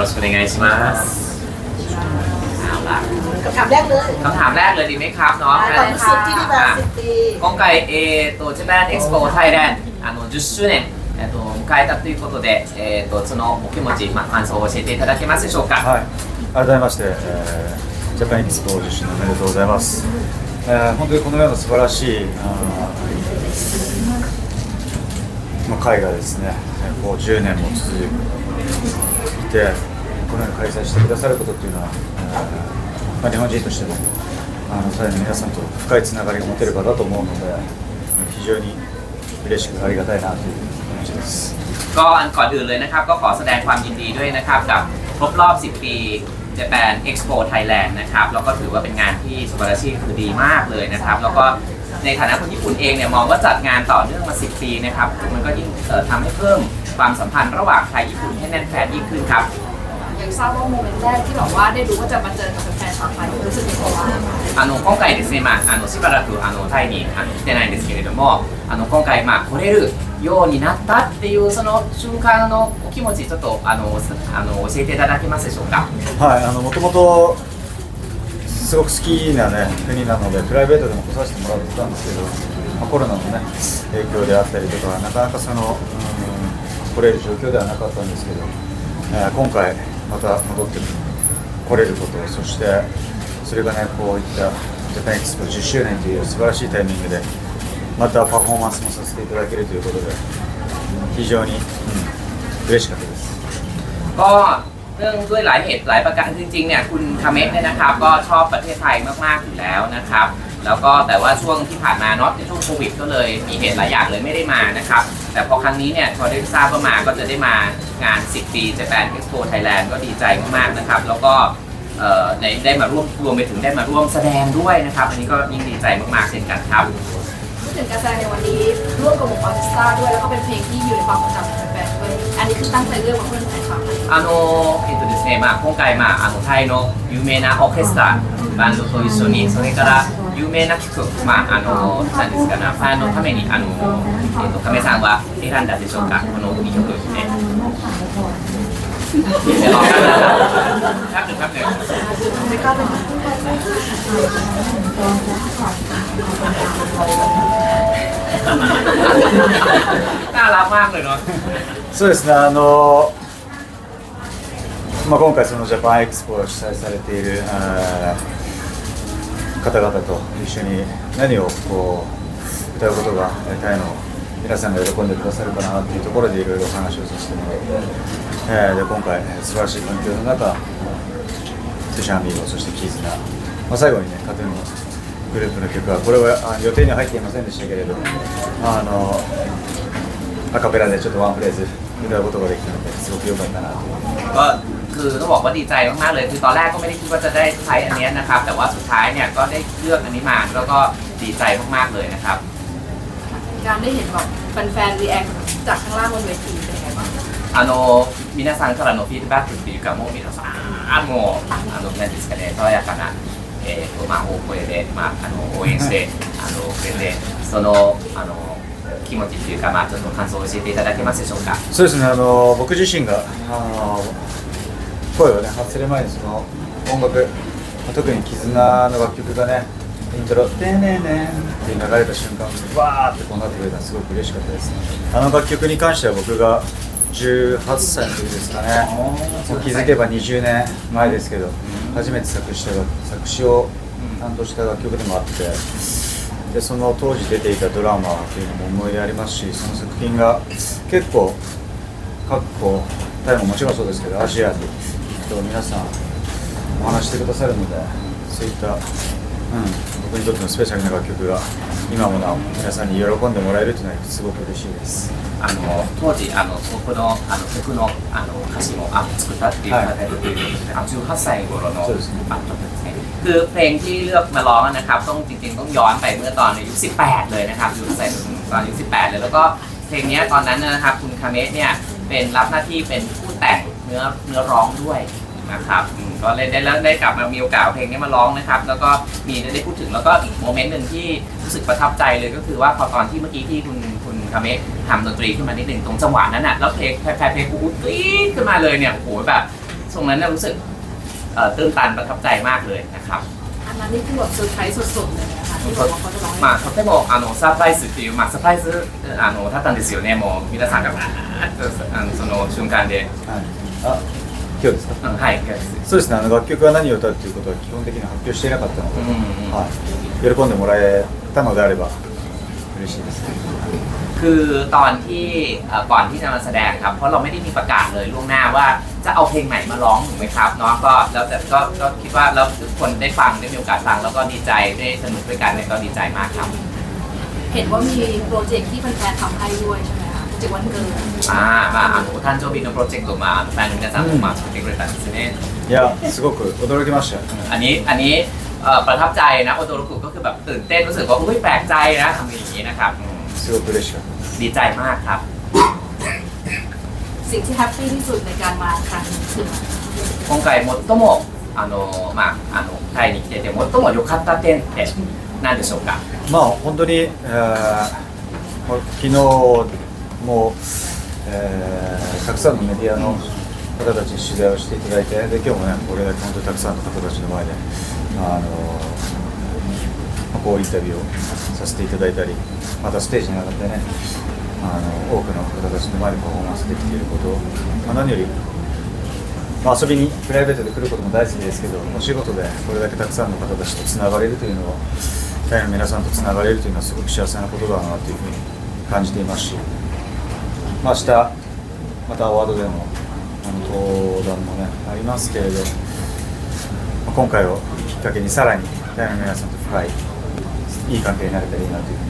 ろしくお願いします。คำถามแรกเลยดีไหมครับเนาะคสึที่ดีมาสิบปี今回えっと Japan Expo Thailand あの10周年。えっと迎えたということでえっとそのお気持ちま感想を教えていただけますでしょうか？はい。改めまして、え、ジャパンエキスポ受賞おめでとうございます、え、本当にこのような素晴らしいまあ、会がですねこう10年も続いてのように開催してくださることっていうのは、えーまあ、日本人としてもあのさらに皆さんと深いつながりが持てる場だと思うので非常に嬉しくありがたいなという気持ちです。 ก็อันก่อนอื่นเลยนะครับ ก็ขอแสดงความยินดีด้วยนะครับ กับครบรอบ 10 ปี Japan Expo Thailand นะครับ แล้วก็ถือว่าเป็นงานที่สุบาราชีคือดีมากเลยนะครับ แล้วก็ในฐานะคนญี่ปุ่นเองเนี่ยมองว่าจัดงานต่อเนื่องมา 10 ปีนะครับ มันก็ยิ่งเอ่อทำให้เพิ่มความสัมพันธ์ระหว่างไทยญี่ปุ่นให้แน่นแฟนยิ่งขึ้นครับ อยาก ทราบว่าโมเมนต์แรกที่แบบว่าได้รู้ว่าจะมาเจอกับแฟนๆชาวไทยรู้สึกยังไงบ้าง あの今回ですね、まあ、あのしばらくあのタイにあの来てないんですけれどもあの今回、まあ、来れるようになったっていうその瞬間のお気持ちちょっとあのすあの教えていただけますでしょうかはい、あのもともとすごく好きなね国なのでプライベートでも来させてもらってたんですけど、まあ、コロナのね影響であったりとかなかなかその、うん、来れる状況ではなかったんですけど、えー今回 また戻って来れることそしてそれがねこういったジャパンエキスポ10周年という素晴らしいタイミングでまたパフォーマンスもさせていただけるということで非常に、うん、嬉しかったです。 ก็เรื่องด้วยหลายเหตุหลายประการจริงๆเนี่ยคุณคาเมะเนี่ยนะครับก็ชอบประเทศไทยมากๆอยู่แล้วนะครับ แล้วก็แต่ว่าช่วงที่ผ่านมาเนาะในช่วงโควิดก็เลยมีเหตุหลายอย่างเลยไม่ได้มานะครับ แต่พอครั้งนี้เนี่ยพอได้ทราบว่ามาก็จะได้มางาน 10 ปี Japan Expo Thailand ก็ดีใจมากๆนะครับ แล้วก็เอ่อในได้มาร่วมรวมไปถึงได้มาร่วมแสดงด้วยนะครับ อันนี้ก็ยิ่งดีใจมากๆเช่นกันครับ พูดถึงการแสดงในวันนี้ร่วมกับวงออร์เคสตราด้วยแล้วก็เป็นเพลงที่อยู่ในความทรงจำของแฟนๆด้วยอันนี้คือตั้งใจเลือกมาเพื่อแฟนชาวไทย あのえっとですねまあ、今回、まあ、あのタイの有名なオーケストラバンドと一緒にそれから 有名な曲、まあ、あのなんですかねファンのためにあの、えっと、亀さんは選んだでしょうかこの2曲ね。เดี๋ยวรอกันนะครับแป๊บหนึ่งแป๊บหนึ่ง ไม่กล้าเป็น น่ารักมากเลยเนาะ そうですね、あのまあ、今回、そのジャパンエクスポを主催されているあー 方々と一緒に何をこう歌うことがタイの皆さんが喜んでくださるかなというところでいろいろお話をさせてもらって、えーで今回、素晴らしい環境の中、スシャンビーゴ、そしてキーズナ、まあ、最後にね、カトゥーンのグループの曲は、これは予定には入っていませんでしたけれど、あのアカペラでちょっとワンフレーズ歌うことができたのですごく良かったなとก็ คือต้องบอกว่าดีใจมากๆเลย คือตอนแรกก็ไม่ได้คิดว่าจะได้ใช้อันเนี้ยนะครับ แต่ว่าสุดท้ายเนี่ยก็ได้เลือกอันนี้มา แล้วก็ดีใจมากๆเลยนะครับ การได้เห็นแบบแฟนๆรีแอคจากข้างล่างบนเวทีเป็นยังไงบ้าง あの皆さんからのフィードバックっていうかもう皆さんあもうあの何ですかね爽やかな、えーとまあ、大声で、まあ、あの応援してあのくれてそのあの気持ちっていうか、まあ、ちょっと感想を教えていただけますでしょうかそうですねあの僕自身があの 声をね発する前にその音楽特に絆の楽曲がねイントロ「でねね」って流れた瞬間わーってこうなってくれたのすごく嬉しかったですあの楽曲に関しては僕が18歳の時ですかね。もう気づけば20年前ですけど初めて作詞した作詞を担当した楽曲でもあってでその当時出ていたドラマっていうのも思い出ありますしその作品が結構各こタイももちろんそうですけどアジアに行くと皆さんお話してくださるのでそういった、うん、僕にとってのスペシャルな楽曲が今もなお皆さんに喜んでもらえるというのはすごく嬉しいですあの当時あの僕のあの曲のあの歌詞もあ作ったっていうはい方がいるということで、あ18歳頃のそうですねあそうですねคือเพลงที่เลือกมาร้องนะครับต้องจริงๆต้องย้อนไปเมื่อตอนอายุ 18 เลยนะครับอายุใส่ตอนอายุ 18 เลยแล้วก็เพลงเนี้ยตอนนั้นนะครับคุณคาเมะเนี่ยเป็นรับหน้าที่เป็นผู้แต่ง เนื้อเนื้อร้องด้วยนะครับอืมก็เลยได้แล้วได้กลับมามีโอกาสเอาเพลงนี้มาร้องนะครับ แล้วก็มีได้พูดถึงแล้วก็อีกโมเมนต์หนึ่งที่รู้สึกประทับใจเลยก็คือว่าพอตอนที่เมื่อกี้ที่คุณคุณคาเมะทำดนตรีขึ้นมานิดหนึ่งตรงจังหวะนั้นน่ะแล้วเพลงแพรเพลงกูปี๊ดขึ้นมาเลยเนี่ยโอ้โหแบบตรงนั้นน่ะรู้สึกเอ่อตื้นตันประทับใจมากเลยนะครับ นนั้นนี่คือแบบเซอร์ไพรส์สุดๆเลยนะคะที่บอกว่าเขาจะร้องให้ まあとてもあのサプライズっていうまあサプライズあのだったんですよねもう皆さんがわーっとあのその瞬間で、はい、あ今日ですかうん、はいそうですねあの楽曲は何を歌うということは基本的に発表していなかったので、うんうんうんはい、喜んでもらえたのであれば嬉しいですね คือตอนที่เอ่อก่อนที่จะมาแสดงครับ เพราะเราไม่ได้มีประกาศเลยล่วงหน้าว่าจะเอาเพลงไหนมาร้องถูกไหมครับเนาะก็แล้วแต่ก็ก็คิดว่าแล้วทุกคนได้ฟังได้มีโอกาสฟังแล้วก็ดีใจได้สนุกด้วยกันเนี่ยก็ดีใจมากครับ เห็นว่ามีโปรเจกต์ที่แฟนๆทำให้ด้วยใช่ไหมคะโปรเจกต์วันเกิด อ่ามาあのお誕生日のプロジェクトをまあแฟนの皆さんもまあ作ってくれたんですねいやすごく驚きましたよ อันนี้อันนี้เอ่อประทับใจนะโอโตรุกุก็คือแบบตื่นเต้นรู้สึกว่าอุ้ยแปลกใจนะทำอย่างนี้นะครับอืม すごく嬉しかったです ดีใจมากครับ สิ่งที่แฮปปี้ที่สุดในการมาครั้งนี้คือ 今回最もあのまああのタイに来てて最も良かった点って何でしょうかまあ本当に、えーもう昨日も、えーたくさんのメディアの方たちに取材をしていただいてで今日もねこれだけ本当にたくさんの方たちの前で、あのまあこうインタビューをさせていただいたり またステージに上がってねあの多くの方たちの前でパフォーマンスできていること、まあ、何よりまあ、遊びにプライベートで来ることも大好きですけどお仕事でこれだけたくさんの方たちとつながれるというのはタイの皆さんとつながれるというのはすごく幸せなことだなというふうに感じていますし、まあ、明日またアワードでもあの登壇もねありますけれど、まあ今回をきっかけにさらにタイの皆さんと深いいい関係になれたらいいなというふうに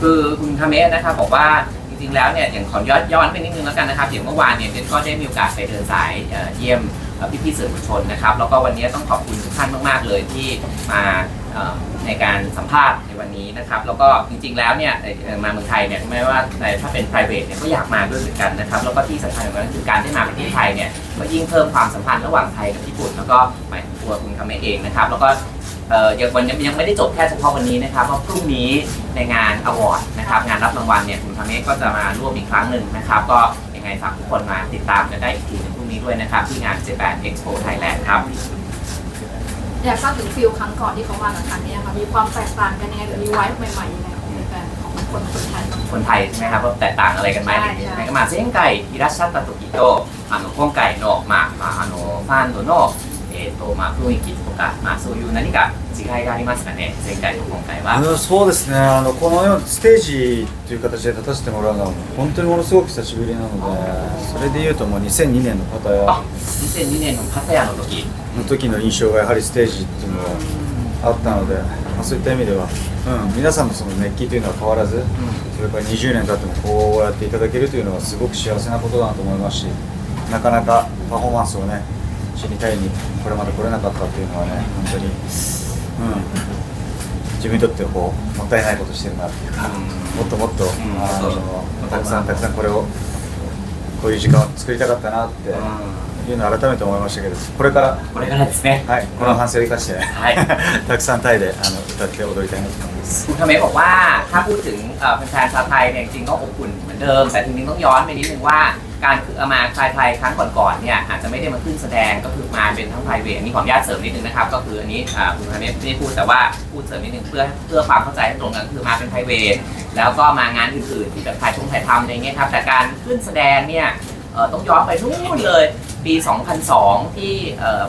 คือคุณคาเมะนะครับบอกว่าจริงๆแล้วเนี่ยอย่างขอย้อนย้อนไปนิดนึงแล้วกันนะครับอย่างเมื่อวานเนี่ยเดนก็ได้มีโอกาสไปเดินสายเยี่ยมเอ่พี่ๆสื่อมวลชนนะครับแล้วก็วันนี้ต้องขอบคุณทุกท่านมากๆเลยที่มาในการสัมภาษณ์ในวันนี้นะครับแล้วก็จริงๆแล้วเนี่ยมาเมืองไทยเนี่ยไม่ว่าในถ้าเป็น private เนี่ยก็อยากมาด้วยเหมือนกันนะครับแล้วก็ที่สำคัญกว่านั้นคือการได้มาประเทศไทยเนี่ยก็ยิ่งเพิ่มความสัมพันธ์ระหว่างไทยกับญี่ปุ่น แล้วก็หมายถึงตัวคุณคาเมะเองนะครับแล้วก็ เอ่อยังวันนี้ยังไม่ได้จบแค่เฉพาะวันนี้นะครับเพราะพรุ่งนี้ในงานอวอร์ดนะครับงานรับรางวัลเนี่ยคุณทางนี้ก็จะมาร่วมอีกครั้งหนึ่งนะครับก็ยังไงฝากทุกคนมาติดตามกันได้อีกทีหนึงพรุ่งนี้ด้วยนะครับที่งาน J8 Expo Thailand ครับอยากทราบถึงฟิลครั้งก่อนที่เขามากับครั้งนี้ค่ะมีความแตกต่างกันยังไงหรือมีไว้ใหม่ๆยังไงของคนคนไทยคนไทยใช่ไหมครับว่าแตกต่างอะไรกันไหมใช่ใช่ ในก็มาเส้นไก่อิรัสชัตตะตุกิโตะอันุโคงไก่นอกมามาอานุฟานโตโนะเอโตะมาคุยกิ かまあそういう何か違いがありますかね前回と今回は。うんそうですね。あのこのようにステージという形で立たせてもらうのは本当にものすごく久しぶりなのでそれでいうともう2002年のパタヤ。あ2002年のパタヤの時。の時の印象がやはりステージっていうのがあったので、まあ、そういった意味では、うん、皆さんのその熱気というのは変わらず、それから20年経ってもこうやっていただけるというのはすごく幸せなことだなと思いますしなかなかパフォーマンスをねしにタイにこれまで来れなかったっていうのはね本当に、うん、自分にとってこうもったいないことしてるなっていうか、もっともっと、あのたくさんたくさんこれをこういう時間を作りたかったなっていうのを改めて思いましたけどこれからこれからですね。はい、この反省を生かして、はいたくさんタイであの歌って踊りたいなと思います。 คุณคาเมะบอกว่าถ้าพูดถึงเอ่อแฟนๆชาวไทยเนี่ยจริงๆก็อบอุ่นเหมือนเดิม แต่ทีนี้ต้องย้อนไปนิดนึงว่า การคือเอามาคลายไทยครั้งก่อนๆเนี่ยอาจจะไม่ได้มาขึ้นแสดงก็คือมาเป็นทั้งไพรเวทนี่ขออนุญาตเสริมนิดนึงนะครับ ก็คืออันนี้อ่าคุณคาเมะไม่ได้พูดแต่ว่าพูดเสริมนิดนึงเพื่อเพื่อความเข้าใจให้ตรงกันคือมาเป็นไพรเวทแล้วก็มางานอื่นๆที่แบบถ่ายชงถ่ายทำอะไรเงี้ยครับแต่การขึ้นแสดงเนี่ย ต้องย้อนไปนู่นเลย ปี 2002 ที่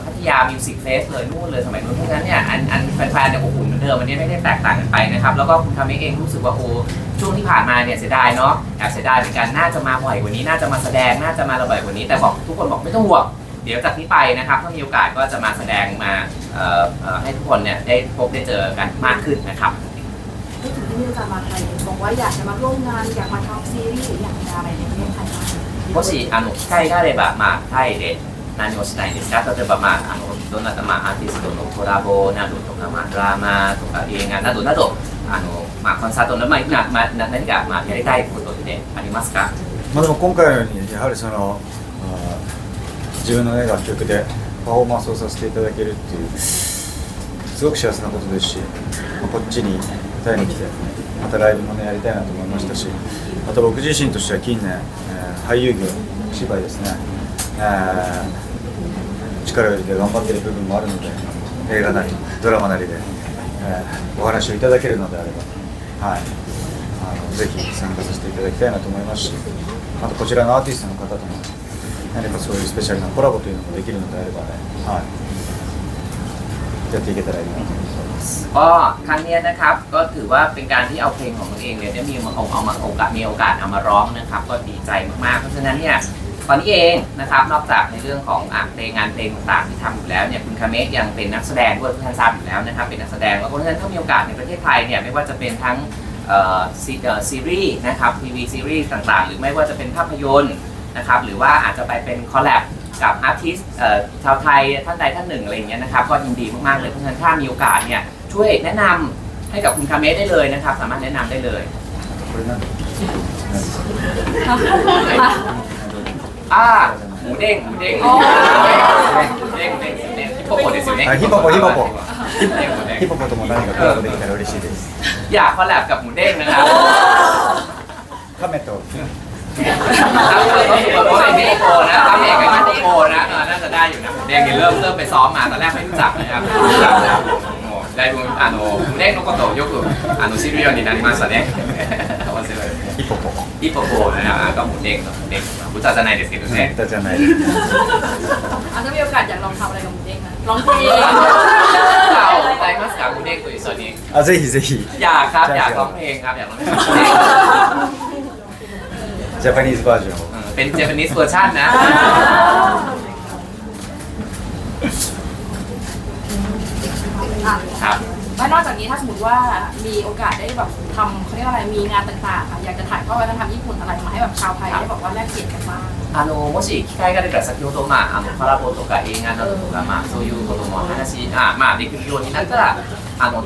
พัทยามิวสิกเฟสเลยนู่นเลยสมัยนู้นเพราะฉะนั้นเนี่ยอันอันแฟนๆเนี่ยอบอุ่นเหมือนเดิมอันนี้ไม่ได้แตกต่างกันไปนะครับ แล้วก็คุณคาเมะเองรู้สึกว่าโอ้ช่วงที่ผ่านมาเนี่ยเสียดายเนาะแอบเสียดายเหมือนกันน่าจะมาบ่อยกว่านี้น่าจะมาแสดงน่าจะมาระบ่อยกว่านี้แต่บอกทุกคนบอกไม่ต้องห่วงเดี๋ยวจากนี้ไปนะครับถ้ามีโอกาสก็จะมาแสดงมาให้ทุกคนเนี่ยได้พบได้เจอกันมากขึ้นนะครับพูดถึงที่มีโอกาสมาไทยบอกว่าอยากจะมาร่วมงานอยากมาทำซีรีส์อยากมาอะไรในประเทศไทยบ้า もしあの機会があれば、まあ、タイで何をしたいんですか？例えば、まあ、あのどなた、まあ、アーティストのコラボなどとか、まあ、ドラマとか映画などなどあの、まあ、コンサートの、まあなまあ、何か、まあ、やりたいことってありますか？まあでも今回のようにやはりその自分のね楽曲でパフォーマンスをさせていただけるっていうすごく幸せなことですし、まあこっちにタイに来てまたライブもねやりたいなと思いましたし、あと僕自身としては近年、俳優業芝居ですね。えー力を入れて頑張っている部分もあるので映画なりドラマなりで、えーお話をいただけるのであれば、はい、あのぜひ参加させていただきたいなと思いますしあとこちらのアーティストの方とも何かそういうスペシャルなコラボというのもできるのであればね、はい、やっていけたらいいなと。思っております ก็ครั้งนี้นะครับก็ถือว่าเป็นการที่เอาเพลงของตัวเองเนี่ยได้มีมาเอาเอามาโอกาสมีโอกาสเอามาร้องนะครับ ก็ดีใจมากๆ เพราะฉะนั้นเนี่ยตอนนี้เองนะครับนอกจากในเรื่องของอะเพลงงานเพลงต่างๆที่ทำอยู่แล้วเนี่ยคุณคาเมะยังเป็นนักแสดงด้วยทุกท่านทราบอยู่แล้วนะครับเป็นนักแสดงแล้วเพราะฉะนั้นถ้ามีโอกาสในประเทศไทยเนี่ยไม่ว่าจะเป็นทั้งเอ่อซีเอ่อซีรีส์นะครับทีวีซีรีส์ต่างๆ หรือไม่ว่าจะเป็นภาพยนตร์นะครับหรือว่าอาจจะไปเป็นคอลแลบ กับอาร์ติสต์เอ่อชาวไทยท่านใดท่านหนึ่งอะไรอย่างเงี้ยนะครับก็ยินดีมากๆเลยเพราะฉะนั้นถ้ามีโอกาสเนี่ยช่วยแนะนำให้กับคุณคาเมะได้เลยนะครับ สามารถแนะนำได้เลย これなんだอ่าหมูเด้งหมูเด้งหมูเด้งหมูเด้งหมูเด้งฮิปโปโปですよねあヒポポヒポポヒポポヒポポとも何かコラボできたら嬉しいです อยากคอลแลบกับหมูเด้งนะครับ カメと ครับก็ถือว่าเป็นฮิปโปนะทำเองกับฮิปโปนะเออน่าจะได้อยู่นะหมูเด้งเนี่ยเริ่มเริ่มไปซ้อมมาตอนแรกไม่รู้จักนะครับไม่รู้จักนะครับโอ้ได้ดูあのหมูเด้งのことをよくあの知るようになりましたね面白いヒポポヒポポนะครับอ่าก็หมูเด้งกับหมูเด้ง歌じゃないですけどね歌じゃない อาจจะมีโอกาสอยากลองทำอะไรกับหมูเด้งนะร้องเพลง เราไปมัสกับหมูเด้งตัวอีกส่วนนี้ あぜひぜひ อยากครับอยากร้องเพลงครับอยากร้องเพลง ジャパニーズバージョンを เออเป็นเจแปนิสเวอร์ชันนะ อ่ะ ครับ แล้วนอกจากนี้ถ้าสมมติว่ามีโอกาสได้แบบทำเขาเรียกว่าอะไรมีงานต่างๆอ่ะอยากจะถ่ายทอดวัฒนธรรมญี่ปุ่นอะไรมาให้แบบชาวไทยได้บอกว่าแลกเปลี่ยนกันบ้าง あのもし機会が出たら先ほど、まあ、あのコラボとか映画などとか、まあ、そういうことも話あ、まあ、できるようになったらあの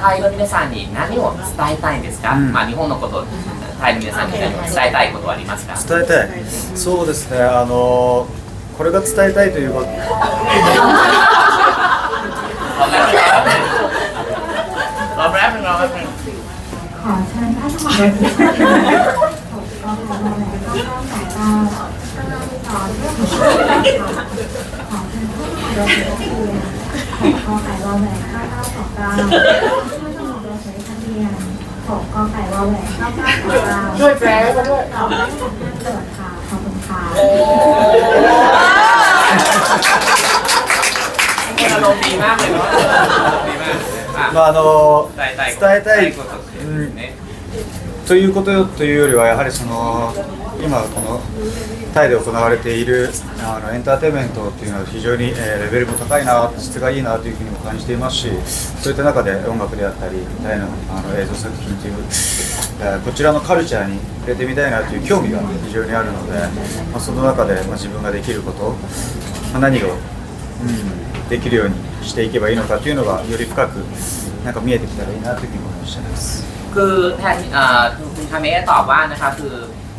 タイの皆さんに何を伝えたいんですか、うんまあ、日本のこと タイの皆さんに何を伝えたいことはありますか伝えたいそうですねあのこれが伝えたいということรอแป๊บนึงรอแป๊บนึง ขอเชิญท่านหมอที่ท่านผมก็ขอมาแล้วก็เข้าสายตาต่อเรื่องของการขอเชิญท่านหมอโดยเฉพาะของกอไก่วอแหวนข้าวข้าวของเราท่านหมอโดยใช้ทะเบียน ของกอไก่วอแหวนข้าวข้าวของเราช่วยแปลมาด้วยขอบคุณท่านตรวจค่ะขอบคุณค่ะ อารมณ์ดีมากเลยเนาะอารมณ์ดีมากอ่ะ まああの伝えたいこと伝えたいことですねということというよりはやはりその 今このタイで行われているあのエンターテインメントっていうのは非常に、えレベルも高いな質がいいなというふうにも感じていますしそういった中で音楽であったりタイのあの映像作品という、えこちらのカルチャーに触れてみたいなという興味が非常にあるので、まあ、その中で、ま自分ができること、まあ、何を、うん、できるようにしていけばいいのかというのがより深くなんか見えてきたらいいなというふうに思いました。คือแทนคุณทาเมะตอบว่านะคะคือ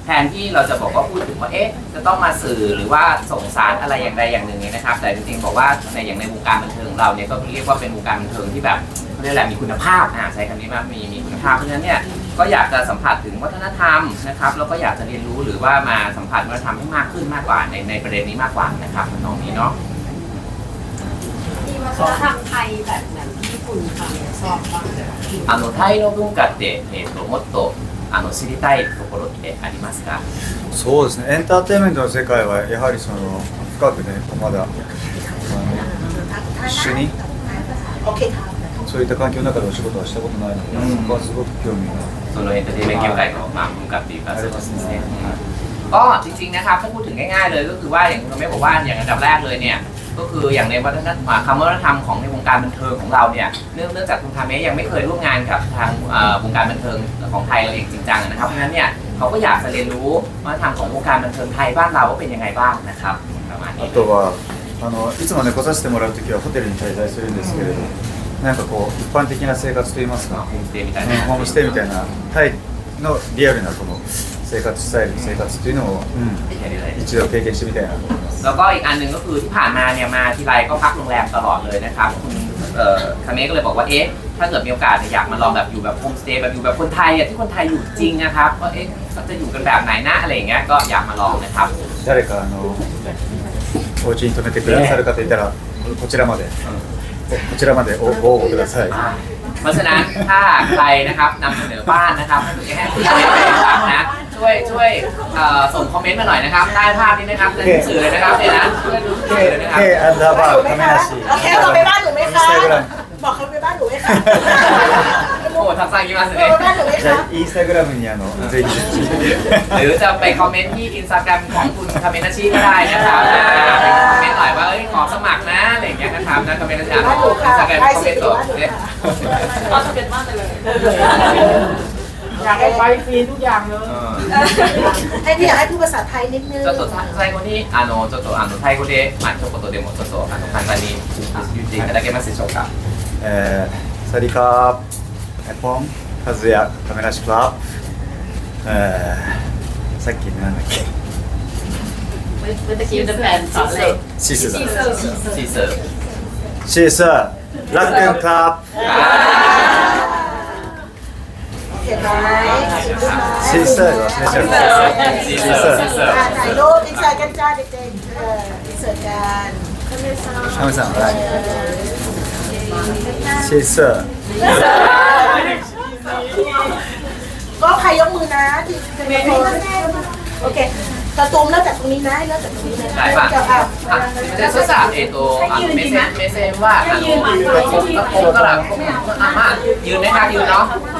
แทนที่เราจะบอกว่าพูดถึงว่าเอ๊ะจะต้องมาสื่อหรือว่าส่งสารอะไรอย่างใดอย่างหนึ่งเนี่ยนะครับ แต่จริงๆบอกว่าในอย่างในวงการบันเทิงของเราเนี่ยก็เรียกว่าเป็นวงการบันเทิงที่แบบเขาเรียกอะไรมีคุณภาพอ่าใช้คำนี้มากมีมีคุณภาพเพราะฉะนั้นเนี่ยก็อยากจะสัมผัสถึงวัฒนธรรมนะครับแล้วก็อยากจะเรียนรู้หรือว่ามาสัมผัสวัฒนธรรมให้มากขึ้นมากกว่าในในประเด็นนี้มากกว่านะครับตรงนี้เนาะ มีวัฒนธรรมไทยแบบไหนที่ญี่ปุ่นทำชอบบ้าง あのタイの文化って、えー、ともっと あの知りたいところってありますかそうですねエンターテインメントの世界はやはりその深くねまだあの一緒に โอเคครับ そういった環境の中でお仕事はしたことないので、うんそこはすごく興味がそのエンターテインメント業界の、まあ、文化っていうかありますね。ก็จริงๆนะครับถ้าพูดถึงง่ายๆเลยก็คือว่าอย่างคุณแม่บอกว่าอย่างอันดับแรกเลยเนี่ย ก็คืออย่างในวัฒนธรรมคำวัฒนธรรมของในวงการบันเทิงของเราเนี่ยเนื่องเนื่องจากคุณคาเมะยังไม่เคยร่วมงานกับทางเอ่อวงการบันเทิงของไทยเราเองจริงจังนะครับเพราะฉะนั้นเนี่ยเขาก็อยากจะเรียนรู้วัฒนธรรมของวงการบันเทิงไทยบ้านเราว่าเป็นยังไงบ้างนะครับประมาณนี้ あとはあのいつもね来させてもらう時はホテルに滞在するんですけれど、なんかこう一般的な生活といいますか、ホームステイみたいうんなホームステイみたいなタイのリアルなこの 生活スタイルの生活っていうのを、やりたいうん、一度経験してみたいなと思います。 แล้วก็อีกอันหนึ่งก็คือที่ผ่านมาเนี่ยมาทีไรก็พักโรงแรมตลอดเลยนะครับคุณ เอ่อคาเมะก็เลยบอกว่าเอ๊ะถ้าเกิดมีโอกาสเนี่ยอยากมาลองแบบอยู่แบบโฮมสเตย์แบบอยู่แบบคนไทยอ่ะที่คนไทยอยู่จริงนะครับว่าเอ๊ะเขาจะอยู่กันแบบไหนนะอะไรอย่างเงี้ยก็อยากมาลองนะครับ 誰かあのお家に泊めてくださる方いたらこちらまでこちらまでおご応募ください เพราะฉะนั้นถ้าใครนะครับนำเสนอบ้านนะครับให้คุณให้คุณได้ฟังนะช่วยช่วยเ อ่อส่งคอมเมนต์มาหน่อยนะครับใต้ภาพนี้นะครับในหนังสือเลยนะครับเนี่ยนะช่วยดูช่วยเลยนะครับ K アンダーバー ไหม 亀 คะ 梨 โอเคเราไปบ้านหนูไหม イン คะ スタグラム บอกเขาไปบ้านหนูไหมคะ โอ้ทักษะกิมาส เรา เน่ ไปบ้านหนูไหม じゃ คะ あインスタグラムにあのぜひ หรือจะไปคอมเมนต์ที่อินสตาแกรมของคุณคาเมนาชิก็ได้นะครับอ่าไปคอมเมนต์หน่อยว่าเอ้ยขอสมัครนะอะไรอย่างเงี้ยนะครับนะคาเมนาชิอ่าน บ้านหนู อิ ค่ะ นสตาแกรม ได้ คอมเม สิ นต์ บ้า ตัวน หนู เนี่ย ค่ะ เราจะเป็นมากเลย อยากให้ไปฟรีทุกอย่างเลย เออ ให้พี่อยากให้พูดภาษาไทยนิดนึง ちょっと最後にあのちょっとあのタイ語でまあ一言でもちょっとあの簡単に言っていただけますでしょうか。えー、サリカーエポンカズヤ亀梨クラブえー、さっきなんだっけ เมื่อกี้จะแฟนสอนเลย シースだシースー。シースラックンクラブ เขียนไว้ซีเซอมสีเซอถ่ายรูปอินเสิกันจ้าเด็กๆเอออินเสิร์ตกันช่างสั่งอะไรสีเซอร์ก็ใครยกมือนะทีเป็นคโอเคตะตุมเริ่มจากตรงนี้นะเริ่มจากตรงนี้นะได้ป่ะ จะอ่แซมไม่แซมว่じゃあそしたら、えっと、あの目線目าは、あの、ここから、ここ、まあ、まあ、言うね、言うの。